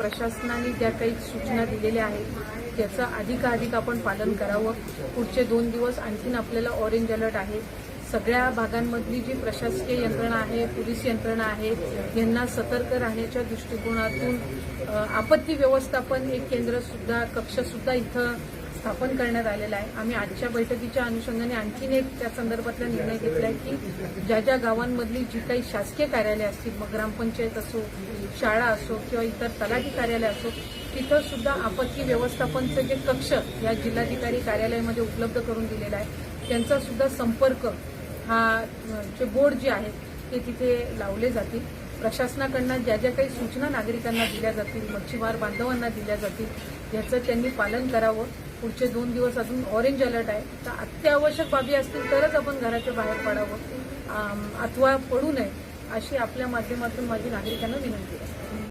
प्रशासनाने ज्या काही सूचना दिलेल्या आहेत त्याचं अधिकाधिक आपण पालन करावं. पुढचे दोन दिवस आणखीन आपल्याला ऑरेंज अलर्ट आहे. सगळ्या भागांमधली जी प्रशासकीय यंत्रणा आहे पोलीस यंत्रणा आहे यांना सतर्क राहण्याच्या दृष्टिकोनातून आपत्ती व्यवस्थापन एक केंद्रसुद्धा कक्षसुद्धा इथं स्थापन करण्यात आलेला आहे. आम्ही आजच्या बैठकीच्या अनुषंगाने आणखीन एक त्या संदर्भातला निर्णय घेतला आहे की ज्या ज्या गावांमधली जी काही शासकीय कार्यालय असतील मग ग्रामपंचायत असो शाळा असो किंवा इतर तलाठी कार्यालय असो तिथं सुद्धा आपत्ती व्यवस्थापनचं जे कक्ष या जिल्हाधिकारी कार्यालयामध्ये उपलब्ध करून दिलेला आहे. त्यांचा सुद्धा संपर्क हा जे बोर्ड जे आहेत ते तिथे लावले जातील. प्रशासनाकडनं ज्या ज्या काही सूचना नागरिकांना दिल्या जातील मच्छीमार बांधवांना दिल्या जातील याचं त्यांनी पालन करावं. पुढचे दोन दिवस अजून ऑरेंज अलर्ट आहे. तर अत्यावश्यक बाबी असतील तरच आपण घराच्या बाहेर पडावं. अथवा पडू नये अशी आपल्या माध्यमातून माझी नागरिकांना विनंती आहे.